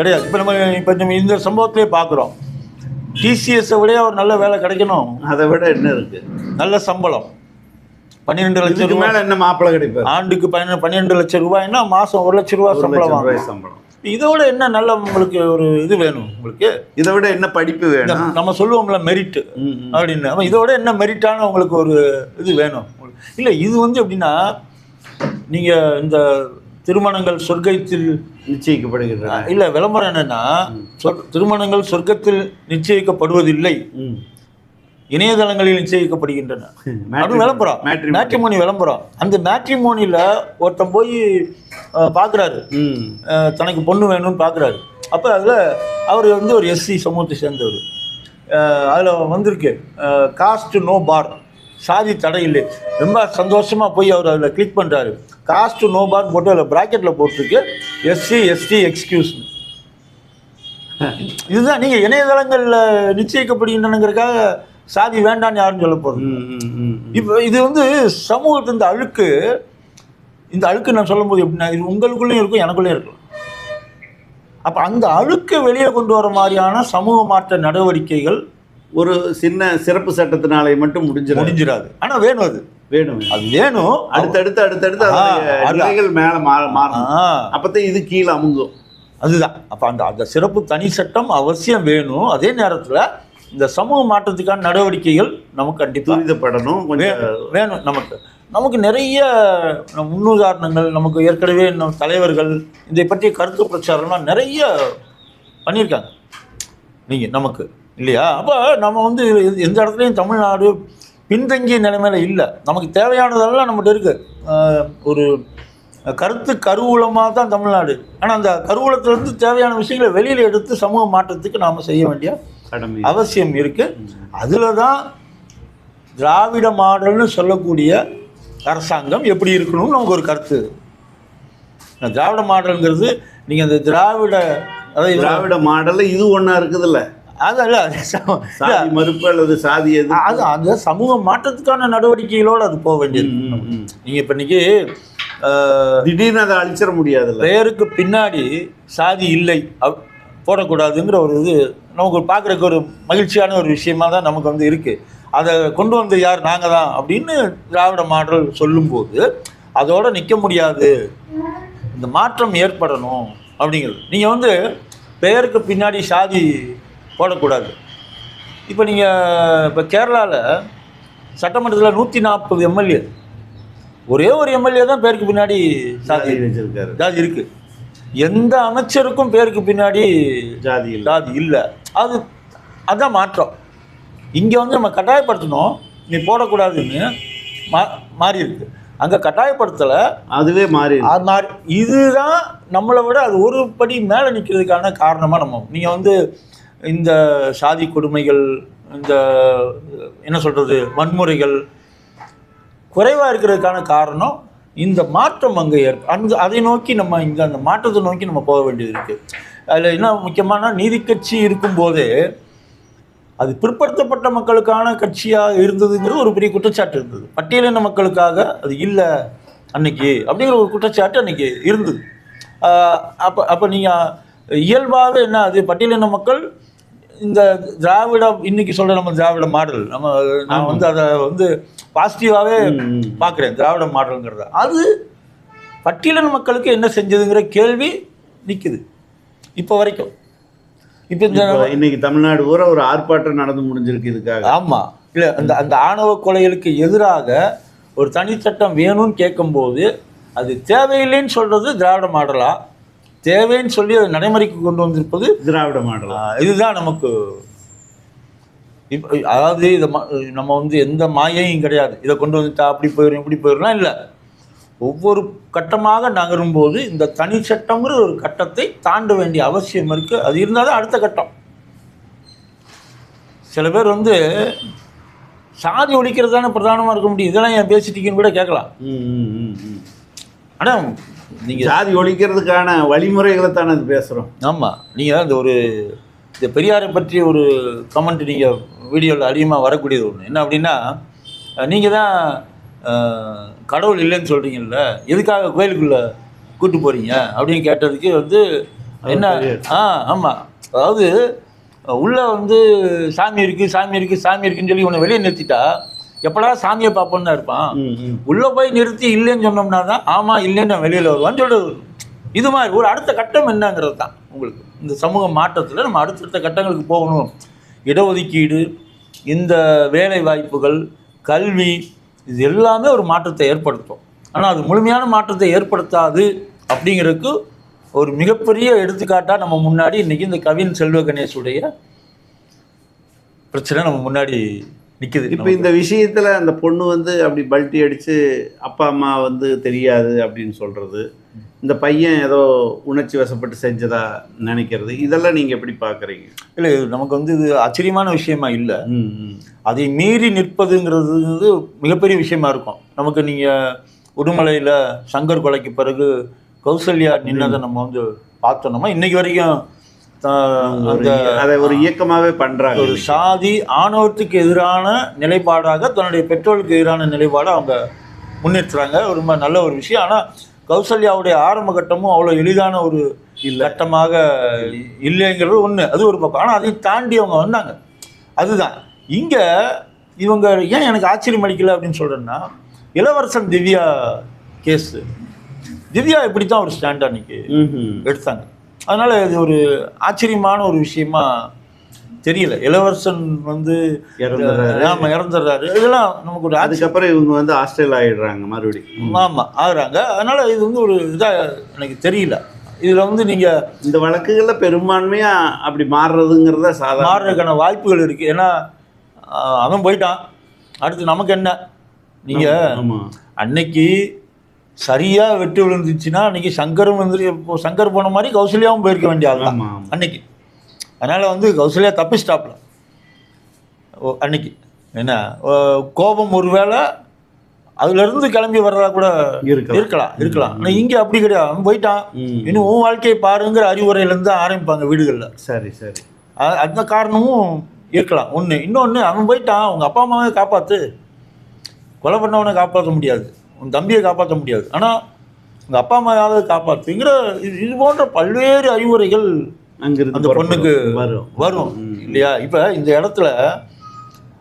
கிடையாது. இப்போ நம்ம இப்போ நம்ம இந்த சம்பவத்திலே பார்க்குறோம். டிசிஎஸை விட ஒரு நல்ல வேலை கிடைக்கணும். அதை விட என்ன இருக்கு? நல்ல சம்பளம். பன்னிரெண்டு லட்சம் ரூபாய். மேல என்ன மாப்பிள்ளை கிடைப்பாரு? ஆண்டுக்கு பன்னிரெண்டு பன்னிரெண்டு லட்சம் ரூபாய்னா மாதம் ஒரு லட்சம் ரூபாய் சம்பளம் சம்பளம். இதோட என்ன நல்ல உங்களுக்கு ஒரு இது வேணும் உங்களுக்கு? இதை விட என்ன படிப்பு வேணும்? நம்ம சொல்லுவோம்ல மெரிட். அப்படின்னு. அப்ப இதோட என்ன மெரிட்டான உங்களுக்கு ஒரு இது வேணும்? இல்லை இது வந்து எப்படின்னா நீங்கள் இந்த திருமணங்கள் சொர்க்கத்தில் நிச்சயிக்கப்படுகின்றன. இல்லை விளம்பரம் என்னன்னா திருமணங்கள் சொர்க்கத்தில் நிச்சயிக்கப்படுவதில்லை. இணையதளங்களில் நிச்சயிக்கப்படுகின்றன. அது விளம்பரம். மேட்ரிமோனி விளம்பரம். அந்த மேட்ரிமோனியில் ஒருத்தன் போய் பார்க்குறாரு. தனக்கு பொண்ணு வேணும்னு பார்க்குறாரு அப்போ அதில் அவர் வந்து ஒரு எஸ்சி சமூகத்தை சேர்ந்தவர். அதில் வந்திருக்கு. காஸ்ட் நோ பார் சாதி தடை இல்லை. ரொம்ப சந்தோஷமாக போய் அவர் அதில் கிளிக் பண்ணுறாரு காஸ்ட் நோ பார் போட்டு அதில் ப்ராக்கெட்டில் போட்டிருக்கு. எஸ்சி எஸ்டி எக்ஸ்கியூஸ் இதுதான் நீங்கள் இணையதளங்களில் நிச்சயிக்கப்படுகின்றனங்கிறதுக்காக சாதி வேண்டான்னு யாரும் சொல்ல போகிறது. இப்போ இது வந்து சமூகத்து இந்த அழுக்கு இந்த அழுக்கு நான் சொல்லும்போது எப்படின்னா இது உங்களுக்குள்ளேயும் இருக்கும் எனக்குள்ளேயும் இருக்கும் அப்போ அந்த அழுக்கை வெளியே கொண்டு வர மாதிரியான சமூக மாற்ற நடவடிக்கைகள் ஒரு சின்ன சிறப்பு சட்டத்தினாலே மட்டும் முடிஞ்சிடும் முடிஞ்சிடாது. ஆனால் வேணும் அது. வேணும். அது வேணும். அடுத்தடுத்து அடுத்தடுத்து நிலைகள் மேல மாற மாறணும். ஆ, அப்பதான் இது கீழே அமுங்கும். அதுதான். அப்போ அந்த அந்த சிறப்பு தனி சட்டம் அவசியம் வேணும். அதே நேரத்தில் இந்த சமூக மாற்றத்துக்கான நடவடிக்கைகள் நமக்கு கண்டிப்பாக துரிதப்படணும். கொஞ்சம் வேணும் நமக்கு. நமக்கு நிறைய முன்னுதாரணங்கள் நமக்கு ஏற்கனவே நம் தலைவர்கள் இதை பற்றிய கருத்து பிரச்சாரம்லாம் நிறைய பண்ணியிருக்காங்க. நீங்கள் நமக்கு இல்லையா? அப்போ நம்ம வந்து எந்த இடத்துலையும் தமிழ்நாடு பின்தங்கிய நிலைமையில இல்லை. நமக்கு தேவையானதெல்லாம் நம்மகிட்ட இருக்குது ஒரு கருத்து கருவூலமாக தான் தமிழ்நாடு. ஆனால் அந்த கருவூலத்திலிருந்து தேவையான விஷயங்களை வெளியில் எடுத்து சமூக மாற்றத்துக்கு நாம் செய்ய வேண்டிய அவசியம் இருக்குது அதில் தான் திராவிட மாடல்னு சொல்லக்கூடிய அரசாங்கம் எப்படி இருக்கணும்னு நமக்கு ஒரு கருத்து. திராவிட மாடல்ங்கிறது நீங்கள் அந்த திராவிட அதாவது திராவிட மாடல்ல இது ஒண்ணா இருக்குதுல்ல. அது அல்ல சாதி மறுப்பு அல்லது சாதி எது அது அந்த சமூக மாற்றத்துக்கான நடவடிக்கைகளோடு அது போக வேண்டியது. நீங்கள் இப்போ இன்னைக்கு திடீர்னு அதை அழிச்சிட முடியாதுல்ல? பெயருக்கு பின்னாடி சாதி இல்லை போடக்கூடாதுங்கிற ஒரு இது நமக்கு பார்க்குறக்கு ஒரு மகிழ்ச்சியான ஒரு விஷயமா தான் நமக்கு வந்து இருக்குது அதை கொண்டு வந்து யார்? நாங்கள் தான் அப்படின்னு திராவிட மாடல் சொல்லும்போது அதோட நிற்க முடியாது. இந்த மாற்றம் ஏற்படணும் அப்படிங்கிறது. நீங்கள் வந்து பெயருக்கு பின்னாடி சாதி போடக்கூடாது. இப்போ நீங்கள் இப்போ கேரளாவில் சட்டமன்றத்தில் நூற்றி நாற்பது எம்எல்ஏ. ஒரே ஒரு எம்எல்ஏ தான் பேருக்கு பின்னாடி சாதி வச்சிருக்காரு ஜாதி இருக்கு. எந்த அமைச்சருக்கும் பேருக்கு பின்னாடி ஜாதி இல்ல. ஜாதி இல்லை. அது அதான் மாற்றம். இங்கே வந்து நம்ம கட்டாயப்படுத்தணும். நீ போடக்கூடாதுன்னு மா மாறி இருக்கு. அங்கே கட்டாயப்படுத்தலை. அதுவே மாறி அது மாறி இதுதான் நம்மளை விட அது ஒரு படி மேலே நிற்கிறதுக்கான காரணமாக நம்ம நீங்கள் வந்து இந்த சாதி கொடுமைகள் இந்த என்ன சொல்கிறது வன்முறைகள் குறைவாக இருக்கிறதுக்கான காரணம் இந்த மாற்றம் அங்கே ஏற்ப அங்கு அதை நோக்கி நம்ம இங்கே அந்த மாற்றத்தை நோக்கி நம்ம போக வேண்டியது இருக்குது அதில் என்ன முக்கியமான நீதி கட்சி இருக்கும்போதே அது பிற்படுத்தப்பட்ட மக்களுக்கான கட்சியாக இருந்ததுங்கிறது ஒரு பெரிய குற்றச்சாட்டு இருந்தது. பட்டியலின மக்களுக்காக அது இல்லை அன்னைக்கு அப்படிங்கிற ஒரு குற்றச்சாட்டு அன்னைக்கு இருந்தது. அப்போ அப்போ நீங்கள் இயல்பாகவே என்ன அது பட்டியலின மக்கள் இந்த திராவிட இன்னைக்கு சொல்கிற நம்ம திராவிட மாடல் நம்ம நான் வந்து அதை வந்து பாசிட்டிவாகவே. பார்க்குறேன் திராவிட மாடலுங்கிறத. அது பட்டியலின மக்களுக்கு என்ன செஞ்சதுங்கிற கேள்வி நிற்குது இப்போ வரைக்கும். இப்போ இந்த இன்னைக்கு தமிழ்நாடு பூரா ஒரு ஆர்ப்பாட்டம் நடந்து முடிஞ்சிருக்கு இதுக்காக. ஆமாம் இல்லை அந்த அந்த ஆணவ கொலைகளுக்கு எதிராக ஒரு தனிச்சட்டம் வேணும்னு கேட்கும்போது அது தேவையில்லைன்னு சொல்கிறது திராவிட மாடலா? தேவைன்னு சொல்லி அதை நடைமுறைக்கு கொண்டு வந்திருப்பது திராவிட மாடல். இதுதான் நமக்கு இப்போ அதாவது இதை நம்ம வந்து எந்த மாயையும் கிடையாது. இதை கொண்டு வந்துட்டா அப்படி போயிடும் இப்படி போயிடலாம் இல்லை. ஒவ்வொரு கட்டமாக நகரும்போது இந்த தனி சட்டங்கிற ஒரு கட்டத்தை தாண்ட வேண்டிய அவசியம் இருக்குது அது இருந்தால் தான் அடுத்த கட்டம். சில பேர் வந்து சாதி ஒழிக்கிறது தானே பிரதானமாக இருக்க முடியும். இதெல்லாம் ஏன் பேசிட்டீங்கன்னு கூட கேட்கலாம். ம். ஆனால் நீங்கள் ஜாதி ஒழிக்கிறதுக்கான வழிமுறைகளை தானே அது பேசுறோம். ஆமாம் நீங்கள் அந்த ஒரு இந்த பெரியாரை பற்றி ஒரு கமெண்ட் நீங்கள் வீடியோவில் அதிகமாக வரக்கூடியது ஒன்று என்ன அப்படின்னா நீங்கள் தான் கடவுள் இல்லைன்னு சொல்கிறீங்கல்ல எதுக்காக கோயிலுக்குள்ளே கூட்டு போகிறீங்க அப்படின்னு கேட்டதுக்கு வந்து என்ன ஆ ஆமாம் அதாவது உள்ளே வந்து சாமி இருக்குது சாமி இருக்குது சாமி இருக்குன்னு சொல்லி உன்னை வெளியே நிறுத்திட்டா எப்படா சாமியை பார்ப்போன்னு தான் இருப்பான். உள்ளே போய் நிறுத்தி இல்லைன்னு சொன்னோம்னா தான் ஆமாம் இல்லைன்னு நான் வெளியில் வருவான்னு சொல்கிறது இது மாதிரி ஒரு அடுத்த கட்டம் என்னங்கிறது தான் உங்களுக்கு. இந்த சமூக மாற்றத்தில் நம்ம அடுத்தடுத்த கட்டங்களுக்கு போகணும். இடஒதுக்கீடு இந்த வேலை வாய்ப்புகள் கல்வி இது எல்லாமே ஒரு மாற்றத்தை ஏற்படுத்தும். ஆனால் அது முழுமையான மாற்றத்தை ஏற்படுத்தாது அப்படிங்கிறதுக்கு ஒரு மிகப்பெரிய எடுத்துக்காட்டாக நம்ம முன்னாடி இன்றைக்கி இந்த கவின் செல்வ கணேஷுடைய பிரச்சனை நம்ம முன்னாடி நிற்குது இப்போ இந்த விஷயத்துல அந்த பொண்ணு வந்து அப்படி பல்ட்டி அடிச்சு அப்பா அம்மா வந்து தெரியாது அப்படின்னு சொல்றது இந்த பையன் ஏதோ உணர்ச்சி வசப்பட்டு செஞ்சதா நினைக்கிறது இதெல்லாம் நீங்க எப்படி பாக்குறீங்க? இல்லை நமக்கு வந்து இது ஆச்சரியமான விஷயமா இல்லை. அதை மீறி நிற்பதுங்கிறது வந்து மிகப்பெரிய விஷயமா இருக்கும். நமக்கு நீங்கள் உடுமலையில் சங்கர் கொலைக்கு பிறகு கௌசல்யா நின்னதை நம்ம வந்து பார்த்தோம்னா இன்னைக்கு வரைக்கும் அதை ஒரு இயக்கமாவே பண்றாங்க ஒரு சாதி ஆணவத்துக்கு எதிரான நிலைப்பாடாக தன்னுடைய பெற்றோருக்கு எதிரான நிலைப்பாடை அவங்க முன்னேற்றுறாங்க ரொம்ப நல்ல ஒரு விஷயம். ஆனால் கௌசல்யாவுடைய ஆரம்ப கட்டமும் அவ்வளோ எளிதான ஒரு கட்டமாக இல்லைங்கிறது ஒன்று அது ஒரு பக்கம். ஆனால் அதையும் தாண்டி அவங்க வந்தாங்க. அதுதான். இங்கே இவங்க ஏன் எனக்கு ஆச்சரியம் அளிக்கல அப்படின்னு சொல்கிறேன்னா இளவரசன் திவ்யா கேஸு திவ்யா இப்படி தான் ஒரு ஸ்டாண்ட் அன்னைக்கு. எடுத்தாங்க. அதனால் இது ஒரு ஆச்சரியமான ஒரு விஷயமா தெரியல. இளவரசன் வந்து. ஆமாம் இறந்துடுறாரு. இதெல்லாம் நமக்கு ஒரு அதுக்கப்புறம் இவங்க வந்து ஹாஸ்டல் ஆயிடுறாங்க மறுபடியும் ஆமாம் ஆகுறாங்க. அதனால் இது வந்து ஒரு இதாக எனக்கு தெரியல. இதில் வந்து நீங்கள் இந்த வழக்குகள்ல பெரும்பான்மையா அப்படி மாறுறதுங்கிறத சாதாரண மாறுறதுக்கான வாய்ப்புகள் இருக்குது ஏன்னா அவன் போயிட்டான். அடுத்து நமக்கு என்ன? நீங்கள் அன்னைக்கு சரியாக வெட்டு விழுந்துச்சுன்னா அன்னைக்கு சங்கரும் வந்து சங்கர் போன மாதிரி கௌசல்யாவும் போயிருக்க வேண்டிய ஆள் தான். அன்னைக்கு. அதனால் வந்து கௌசல்யா தப்பிச்சிட்டாப்ல. ஓ அன்னைக்கு. என்ன கோபம் ஒருவேளை அதுலேருந்து கிளம்பி வர்றதா கூட இருக்கலாம். இருக்கலாம் ஆனால் இங்கே அப்படி கிடையாது. அவன் போயிட்டான். இன்னும் உன் வாழ்க்கையை பாருங்கிற அறிவுரையிலேருந்து ஆரம்பிப்பாங்க வீடுகளில். சரி சரி. அ- அந்த காரணமும் இருக்கலாம். ஒன்று இன்னொன்று அவன் போயிட்டான். உங்கள் அப்பா அம்மாவை காப்பாற்று கொலை பண்ணவனை காப்பாற்ற முடியாது. உன் தம்பியை காப்பாற்ற முடியாது. ஆனால் உங்கள் அப்பா அம்மாவாவது காப்பாற்றுங்கிற இது இது போன்ற பல்வேறு அறிவுரைகள் அங்கிருந்து அந்த பொண்ணுக்கு. வரும். வரும். இல்லையா? இப்போ இந்த இடத்துல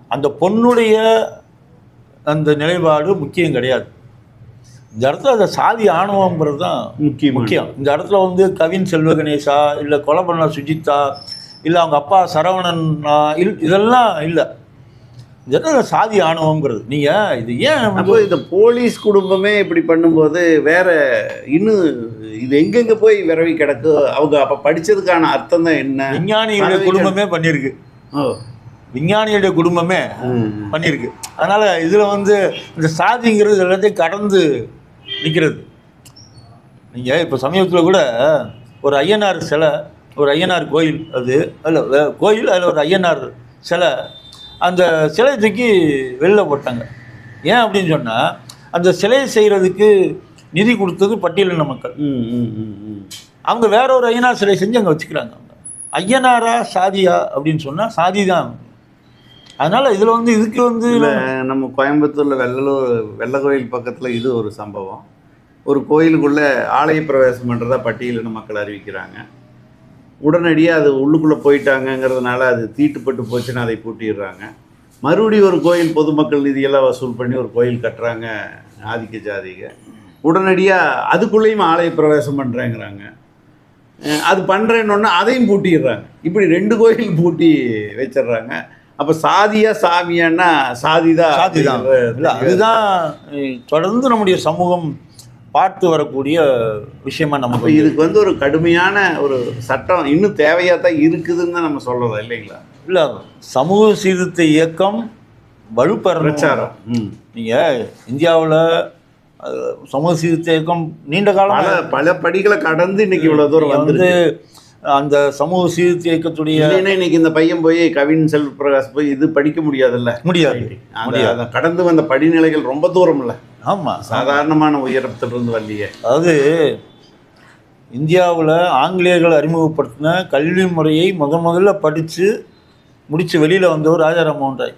அந்த பொண்ணுடைய அந்த நிலைப்பாடு முக்கியம் கிடையாது. இந்த இடத்துல அந்த சாதி ஆணவங்கிறது தான் முக்கியமான. முக்கியம். இந்த இடத்துல வந்து கவின் செல்வ கணேசா இல்லை கொலை பண்ண சுஜிதா இல்லை அவங்க அப்பா சரவணன் இல் இதெல்லாம் இல்லை. இடத்துல சாதி ஆணவங்கிறது நீங்கள் இது ஏன் அப்போ இந்த போலீஸ் குடும்பமே இப்படி பண்ணும்போது வேற இன்னும் இது எங்கெங்க போய் விரவி கிடக்கு? அவங்க அப்ப படிச்சதுக்கான அர்த்தம் தான் என்ன? விஞ்ஞானிகளுடைய பதவிகள். குடும்பமே பண்ணியிருக்கு. ஓ. விஞ்ஞானிகளுடைய குடும்பமே. பண்ணியிருக்கு. அதனால் இதில் வந்து இந்த சாதிங்கிறது எல்லாத்தையும் கடந்து நிற்கிறது நீங்கள் இப்போ சமீபத்தில் கூட ஒரு ஐயனார் சிலை ஒரு ஐயனார் கோயில் அது அதில் கோயில் அதில் ஒரு ஐயனார் சிலை அந்த சிலை தூக்கி வெளில போட்டாங்க. ஏன் அப்படின்னு சொன்னால் அந்த சிலையை செய்கிறதுக்கு நிதி கொடுத்தது பட்டியலின மக்கள். ம், ம், ம், ம். அவங்க வேற ஒரு ஐயனார் சிலை செஞ்சு அங்கே வச்சுக்கிறாங்க அவங்க. ஐயனாரா சாதியா அப்படின்னு சொன்னால் சாதி தான். அதனால் இதில் வந்து இதுக்கு வந்து நம்ம கோயம்புத்தூர்ல வெள்ளலூர் வெள்ள கோயில் பக்கத்துல இது ஒரு சம்பவம். ஒரு கோயிலுக்குள்ள ஆலய பிரவேசம் பண்றதா பட்டியலின மக்கள் அறிவிக்கிறாங்க. உடனடியாக அது உள்ளுக்குள்ளே போயிட்டாங்கங்கிறதுனால அது தீட்டுப்பட்டு போச்சுன்னு அதை பூட்டிடுறாங்க. மறுபடியும் ஒரு கோயில் பொதுமக்கள் நிதியெல்லாம் வசூல் பண்ணி ஒரு கோயில் கட்டுறாங்க ஆதிக்க ஜாதிக. உடனடியாக அதுக்குள்ளேயும் ஆலய பிரவேசம் பண்ணுறேங்கிறாங்க அது பண்ணுறேன்னொன்னே அதையும் பூட்டிடுறாங்க. இப்படி ரெண்டு கோயில் பூட்டி வச்சிடுறாங்க. அப்போ சாதியா சாமியான்னா சாதிதான் சாதி தான் இல்லை அதுதான் தொடர்ந்து நம்முடைய சமூகம் பார்த்து வரக்கூடிய விஷயமா நமக்கு இதுக்கு வந்து ஒரு கடுமையான ஒரு சட்டம் இன்னும் தேவையாக தான் இருக்குதுன்னு தான் நம்ம சொல்கிறோம் இல்லைங்களா? இல்லை சமூக சீர்திருத்த இயக்கம் வலுப்பெறணும். பிரச்சாரம். நீங்கள் இந்தியாவில் சமூக சீர்திருத்த இயக்கம் நீண்ட காலம் பல பல படிகளை கடந்து இன்னைக்கு இவ்வளவு தூரம் வந்து அந்த சமூக சீர்திருத்த இயக்கத்துடைய இன்னைக்கு இந்த பையன் போய் கவின் செல்வ பிரகாஷ் போய் இது படிக்க முடியாதுல்ல? முடியாது. முடியாது. கடந்து வந்த படிநிலைகள் ரொம்ப தூரம் இல்ல ஆமாம் சாதாரணமான உயரத்திலிருந்து வரலையே. அதாவது இந்தியாவில் ஆங்கிலேயர்கள் அறிமுகப்படுத்தின கல்வி முறையை முத முதல்ல படித்து முடித்து வெளியில் வந்தவர் ராஜா ராம்மோகன் ராய்.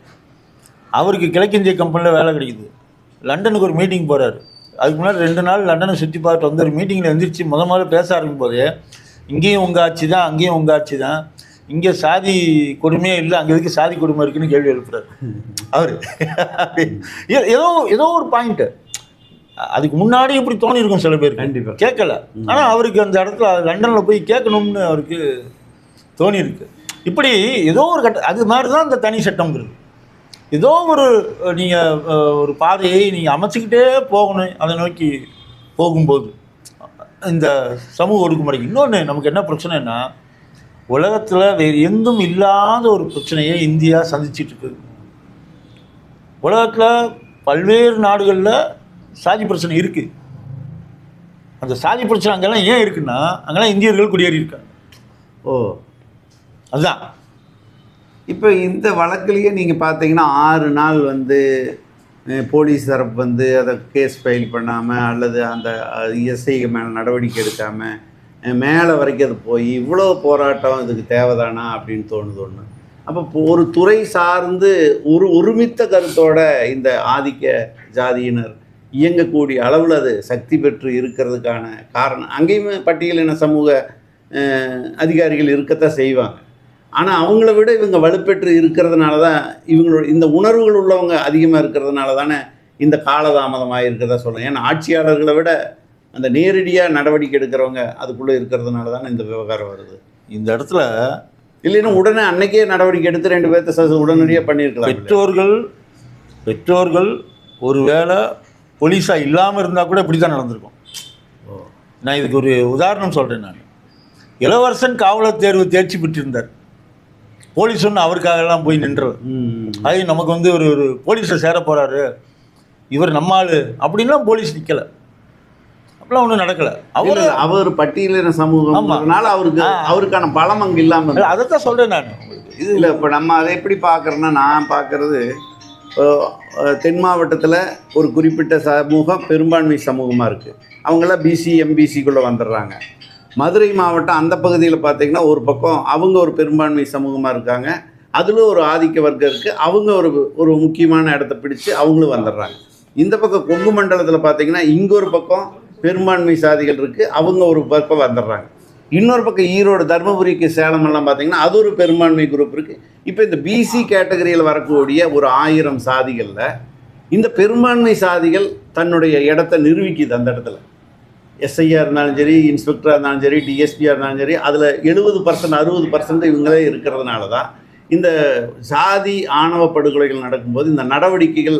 அவருக்கு கிழக்கிந்திய கம்பெனியில் வேலை கிடைக்குது. லண்டனுக்கு ஒரு மீட்டிங் போகிறாரு அதுக்கு முன்னாடி ரெண்டு நாள் லண்டனை சுற்றி பார்த்துட்டு வந்து ஒரு மீட்டிங்கில் எந்திரிச்சு முத முதல்ல பேச ஆரம்பிக்கும் போதே இங்கேயும் உங்கள் ஆட்சி தான் அங்கேயும் உங்கள் ஆட்சி தான். இங்கே சாதி கொடுமையே இல்லை அங்கே எதுக்கு சாதி கொடுமை இருக்குன்னு கேள்வி எழுப்புறாரு. அவர். ஏதோ ஏதோ ஒரு பாயிண்ட்டு அதுக்கு முன்னாடி இப்படி தோணி இருக்கும் சில பேர் கண்டிப்பா. கேட்கல. ஆனால் அவருக்கு அந்த இடத்துல லண்டனில் போய் கேட்கணும்னு அவருக்கு தோணி இருக்கு. இப்படி ஏதோ ஒரு கட்ட அது மாதிரி தான் இந்த தனி சட்டம்ங்கிறது. ஏதோ ஒரு நீங்கள் ஒரு பாதையை நீங்கள் அமைச்சிக்கிட்டே போகணும் அதை நோக்கி போகும்போது. இந்த சமூக ஒடுக்குமுறைக்கு. இன்னொன்று நமக்கு என்ன பிரச்சனைன்னா உலகத்தில் வேறு எங்கும் இல்லாத ஒரு பிரச்சனையை இந்தியா சந்திச்சிட்ருக்கு. உலகத்தில் பல்வேறு நாடுகளில் சாதி பிரச்சனை இருக்குது அந்த சாதி பிரச்சனை அங்கெல்லாம் ஏன் இருக்குன்னா அங்கெல்லாம் இந்தியர்கள் குடியேறி இருக்காங்க ஓ அதுதான். இப்போ இந்த வழக்குலேயே நீங்கள் பார்த்தீங்கன்னா ஆறு நாள் வந்து போலீஸ் தரப்பு வந்து அதை கேஸ் ஃபைல் பண்ணாமல் அல்லது அந்த இஎஸ்ஐக்கு மேலே நடவடிக்கை எடுக்காமல் மேலே வரைக்கும் அது போய் இவ்வளோ போராட்டம் இதுக்கு தேவைதானா அப்படின்னு தோணுது ஒன்று அப்போ இப்போ ஒரு துறை சார்ந்து ஒரு ஒருமித்த கருத்தோட இந்த ஆதிக்க ஜாதியினர் இயங்கக்கூடிய அளவில் அது சக்தி பெற்று இருக்கிறதுக்கான காரணம். அங்கேயுமே பட்டியலின சமூக அதிகாரிகள் இருக்கத்தான் செய்வாங்க. ஆனால் அவங்கள விட இவங்க வலுப்பெற்று இருக்கிறதுனால தான் இவங்களோட இந்த உணர்வுகள் உள்ளவங்க அதிகமாக இருக்கிறதுனால தானே இந்த காலதாமதமாக இருக்கிறதா சொல்லுவேன் ஏன்னா ஆட்சியாளர்களை விட அந்த நேரடியாக நடவடிக்கை எடுக்கிறவங்க அதுக்குள்ளே இருக்கிறதுனால தானே இந்த விவகாரம் வருது இந்த இடத்துல இல்லைன்னா உடனே அன்னைக்கே நடவடிக்கை எடுத்து ரெண்டு பேர்த்த உடனடியாக பண்ணியிருக்கலாம்? பெற்றோர்கள் பெற்றோர்கள் ஒருவேளை போலீஸாக இல்லாமல் இருந்தால் கூட இப்படி தான் நடந்திருக்கும். நான் இதுக்கு ஒரு உதாரணம் சொல்கிறேன் நான் இளவரசன் காவலர் தேர்வு தேர்ச்சி பெற்றிருந்தார் போலீஸ் ஒன்று அவருக்காகலாம் போய் நின்றது. ம். அது நமக்கு வந்து ஒரு ஒரு போலீஸில் சேர போகிறாரு இவர் நம்ம ஆளு. அப்படின்லாம் போலீஸ் நிற்கலை அப்படிலாம் ஒன்றும் நடக்கலை. அவர் அவர் பட்டியலின சமூகம்னால அவருக்கு. அவருக்கான பலம் அங்கே இல்லாமல் அதைத்தான் சொல்கிறேன் நான். இது இல்லை இப்போ நம்ம அதை எப்படி பார்க்குறோன்னா நான் பார்க்குறது தென் மாவட்டத்தில் ஒரு குறிப்பிட்ட சமூகம் பெரும்பான்மை சமூகமாக இருக்குது அவங்களாம் பிசி எம்பிசிக்குள்ளே வந்துடுறாங்க. மதுரை மாவட்டம் அந்த பகுதியில் பார்த்தீங்கன்னா ஒரு பக்கம் அவங்க ஒரு பெரும்பான்மை சமூகமாக இருக்காங்க. அதில் ஒரு ஆதிக்க வர்க்கம் இருக்குது அவங்க ஒரு ஒரு முக்கியமான இடத்த பிடிச்சு அவங்களும் வந்துடுறாங்க. இந்த பக்கம் கொங்கு மண்டலத்தில் பார்த்தீங்கன்னா இங்கே ஒரு பக்கம் பெரும்பான்மை சாதிகள் இருக்குது அவங்க ஒரு பக்கம் வந்துடுறாங்க. இன்னொரு பக்கம் ஈரோடு தருமபுரிக்கு சேலம் எல்லாம் பார்த்தீங்கன்னா அது ஒரு பெரும்பான்மை குரூப் இருக்குது இப்போ இந்த பிசி கேட்டகரியில் வரக்கூடிய ஒரு ஆயிரம் சாதிகளில் இந்த பெரும்பான்மை சாதிகள் தன்னுடைய இடத்த நிரூபிக்குது அந்த இடத்துல. எஸ்ஐயாக இருந்தாலும் சரி இன்ஸ்பெக்டராக இருந்தாலும் சரி டிஎஸ்பியாக இருந்தாலும் சரி அதில் எழுபது பர்சன்ட் அறுபது பர்சன்ட் இவங்களே இருக்கிறதுனால தான் இந்த சாதி ஆணவ படுகொலைகள் நடக்கும்போது இந்த நடவடிக்கைகள்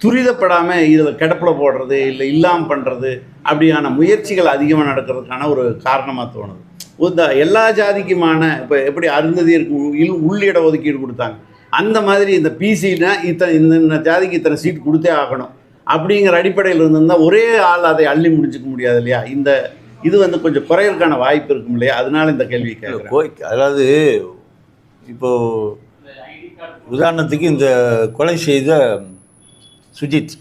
துரிதப்படாமல் இதில் கிடப்பில் போடுறது இல்லை இல்லாமல் பண்ணுறது அப்படியான முயற்சிகள் அதிகமாக நடக்கிறதுக்கான ஒரு காரணமாக தோணுது. இந்த எல்லா ஜாதிக்குமான இப்போ எப்படி அருந்ததியருக்கு உள் உள்ளிட ஒதுக்கீடு கொடுத்தாங்க. அந்த மாதிரி இந்த பிசினா இத்தனை இந்த இந்த ஜாதிக்கு இத்தனை சீட் கொடுத்தே ஆகணும். அப்படிங்கிற அடிப்படையில் இருந்திருந்தால் ஒரே ஆள் அதை அள்ளி முடிச்சுக்க முடியாது இல்லையா? இந்த இது வந்து கொஞ்சம் குறையறதுக்கான வாய்ப்பு இருக்கும் இல்லையா? அதனால இந்த கேள்வி கோய் அதாவது இப்போ உதாரணத்துக்கு இந்த கொலை செய்த சுஜித்.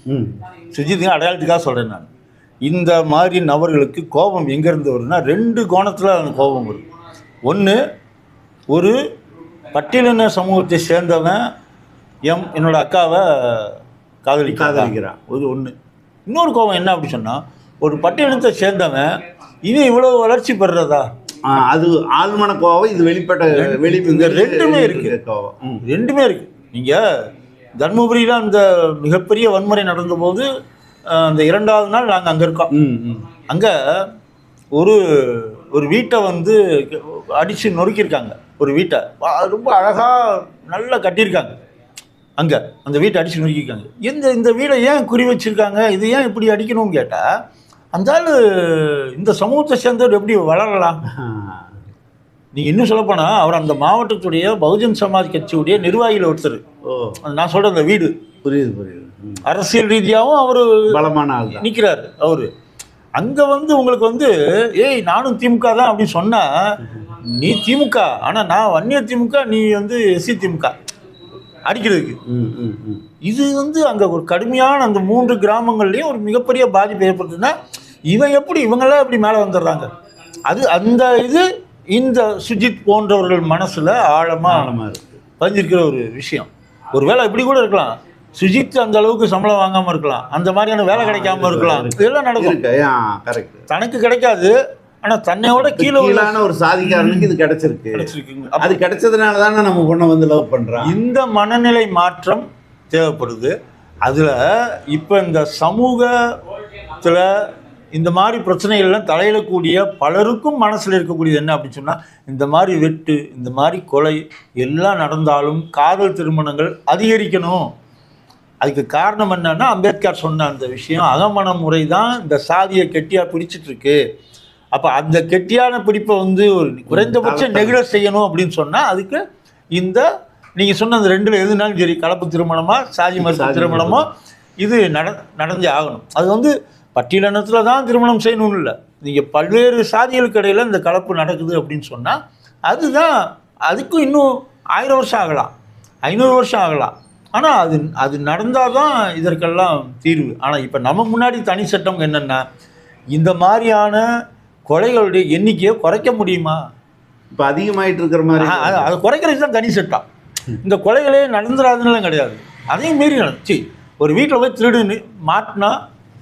சுஜித்துக்கு அடையாளத்துக்காக சொல்கிறேன் நான். இந்த மாதிரி நபர்களுக்கு கோபம் எங்கேருந்து வருதுன்னா ரெண்டு கோணத்தில் அந்த கோபம் வரும். ஒன்று ஒரு பட்டியலின சமூகத்தை சேர்ந்தவன் எம் என்னோட அக்காவை காதலிக்கிறான் காதலிக்கிறான். ஒரு ஒன்று இன்னொரு கோபம் என்ன அப்படி சொன்னால் ஒரு பட்டியலினத்தை சேர்ந்தவன் இவன் இவ்வளோ வளர்ச்சி பெறுறதா? அது ஆழ்மன கோவம் இது வெளிப்பட்ட வெளி ரெண்டுமே இருக்கு. கோவம். ரெண்டுமே இருக்குது நீங்கள் தர்மபுரியில் அந்த மிகப்பெரிய வன்முறை நடந்தபோது அந்த இரண்டாவது நாள் நாங்கள் அங்கே இருக்கோம். அங்கே ஒரு ஒரு வீட்டை வந்து அடித்து நொறுக்கியிருக்காங்க. ஒரு வீட்டை. ரொம்ப அழகாக நல்லா கட்டியிருக்காங்க. அங்கே அந்த வீட்டை அடித்து நொறுக்கியிருக்காங்க. இந்த இந்த வீடை ஏன் குறி வச்சிருக்காங்க? இது ஏன் இப்படி அடிக்கணும்னு கேட்டால் அந்த ஆள் இந்த சமூகத்தை சேர்ந்தவர் எப்படி வளரலாம். நீங்கள் இன்னும் சொல்லப்போனால் அவர் அந்த மாவட்டத்துடைய பகுஜன் சமாஜ் கட்சியுடைய நிர்வாகியில் ஒருத்தர். நான் சொல்கிற அந்த வீடு. புரியுது புரியுது. அரசியல் ரீதியாகவும் அவர் பலமான ஆள் நிற்கிறார் அவர். அங்கே வந்து உங்களுக்கு வந்து ஏய் நானும் திமுக தான் அப்படின்னு சொன்னால் நீ திமுக ஆனால் நான் வன்னிய திமுக நீ வந்து எஸ்சி திமுக. அடிக்கிறதுக்கு. இது வந்து அங்கே ஒரு கடுமையான அந்த மூன்று கிராமங்கள்லேயும் ஒரு மிகப்பெரிய பாதிப்பு ஏற்படுத்துன்னா இவன் எப்படி இவங்கெல்லாம் எப்படி மேலே வந்துடுறாங்க? அது அந்த இது இந்த சுஜித் போன்றவர்கள் மனசில் ஆழமாக பதிஞ்சிருக்கிற ஒரு விஷயம். ஒருவேளை இப்படி கூட இருக்கலாம். சுஜித் அந்த அளவுக்கு சம்பளம் வாங்காமல் இருக்கலாம். அந்த மாதிரியான வேலை கிடைக்காம இருக்கலாம். இதெல்லாம் நடக்கும். தனக்கு கிடைக்காது. ஆனால் தன்னையோட கீழே உள்ள கீழான ஒரு சாதிக்காரனுக்கு இது கிடைச்சிருக்கு. அது கிடைச்சதுனால தானே நம்ம பொண்ணை வந்து லவ் பண்றான் இந்த மனநிலை மாற்றம் தேவைப்படுது. அதில் இப்போ இந்த சமூகத்தில் இந்த மாதிரி பிரச்சனைகள்லாம் தலையிடக்கூடிய பலருக்கும் மனசில் இருக்கக்கூடியது என்ன அப்படின்னு சொன்னால் இந்த மாதிரி வெட்டு இந்த மாதிரி கொலை எல்லாம் நடந்தாலும் காதல் திருமணங்கள் அதிகரிக்கணும். அதுக்கு காரணம் என்னன்னா அம்பேத்கர் சொன்ன அந்த விஷயம் அகமண முறை தான் இந்த சாதியை கெட்டியாக பிடிச்சிட்டு இருக்கு. அப்போ அந்த கெட்டியான பிடிப்பை வந்து ஒரு குறைந்தபட்சம் நெகிழ செய்யணும் அப்படின்னு சொன்னால் அதுக்கு இந்த நீங்கள் சொன்ன அந்த ரெண்டில் எதுனாலும் சரி கலப்பு திருமணமா சாதி மறுப்பு திருமணமோ இது நட நடந்தே ஆகணும். அது வந்து பட்டியலினத்தில் தான் திருமணம் செய்யணும்னு இல்லை. நீங்கள் பல்வேறு சாதிகளுக்கு இடையில இந்த கலப்பு நடக்குது அப்படின்னு சொன்னால் அதுதான் அதுக்கும் இன்னும் ஆயிரம் வருஷம் ஆகலாம். ஐநூறு வருஷம் ஆகலாம். ஆனால் அது அது நடந்தால் தான் இதற்கெல்லாம் தீர்வு. ஆனால் இப்போ நம்ம முன்னாடி தனி சட்டம் என்னென்னா இந்த மாதிரியான கொலைகளுடைய எண்ணிக்கையை குறைக்க முடியுமா? இப்ப அதிகமாயிட்டு இருக்கிற மாதிரி அது- குறைக்கிறது தான் தனி சட்டம். இந்த கொலைகளே நடந்துடாதுன்னு கிடையாது. அதையும் மீறி நடந்துச்சு ஒரு வீட்டில் போய் திருடுன்னு மாட்டினா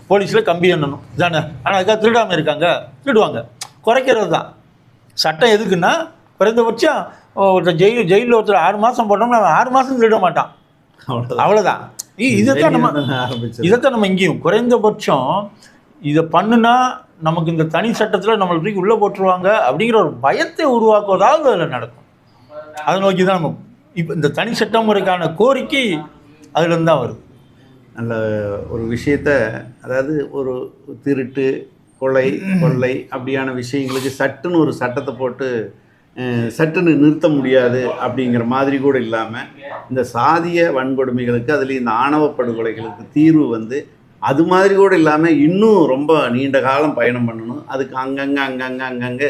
போலீஸில் கம்பி எண்ணணும். தானே ஆனால் அதுக்காக திருடாமல் இருக்காங்க. திருடுவாங்க. குறைக்கிறது தான். சட்டம் எதுக்குன்னா குறைந்தபட்சம் ஒருத்தர் ஜெயில் ஜெயிலில் ஒருத்தர் ஆறு மாதம் போட்டோம்னா ஆறு மாதம் திருட மாட்டான். அவ்வளோதான் இதைத்தான் நம்ம இதைத்தான் நம்ம இங்கேயும் குறைந்தபட்சம் இதை பண்ணுனா நமக்கு இந்த தனி சட்டத்தில் நம்மளை தூக்கி உள்ளே போட்டுருவாங்க அப்படிங்கிற ஒரு பயத்தை உருவாக்குவதாவது அதில் நடக்கும். அதை நோக்கி தான் நம்ம இப்போ இந்த தனி சட்டம் முறைக்கான கோரிக்கை அதுலேருந்து தான் வருது. நல்ல ஒரு விஷயத்த அதாவது ஒரு திருட்டு கொலை கொள்ளை அப்படியான விஷயங்களுக்கு சட்டுன்னு ஒரு சட்டத்தை போட்டு சட்டுன்னு நிறுத்த முடியாது அப்படிங்கிற மாதிரி கூட இல்லாமல் இந்த சாதிய வன்கொடுமைகளுக்கு அதுலேயும் இந்த ஆணவ படுகொலைகளுக்கு தீர்வு வந்து அது மாதிரி கூட இல்லாமல் இன்னும் ரொம்ப நீண்ட காலம் பயணம் பண்ணணும். அதுக்கு அங்கங்கே அங்கங்கே அங்கங்கே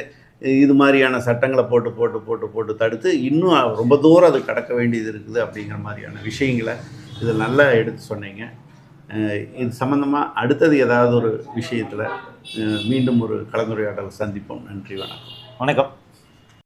இது மாதிரியான சட்டங்களை போட்டு போட்டு போட்டு போட்டு தடுத்து இன்னும் ரொம்ப தூரம் அது கடக்க வேண்டியது இருக்குது அப்படிங்கிற மாதிரியான விஷயங்களை இதில் நல்லா எடுத்து சொன்னீங்க. இது சம்மந்தமாக அடுத்தது ஏதாவது ஒரு விஷயத்தில் மீண்டும் ஒரு கலந்துரையாடல் சந்திப்போம். நன்றி வணக்கம். வணக்கம்.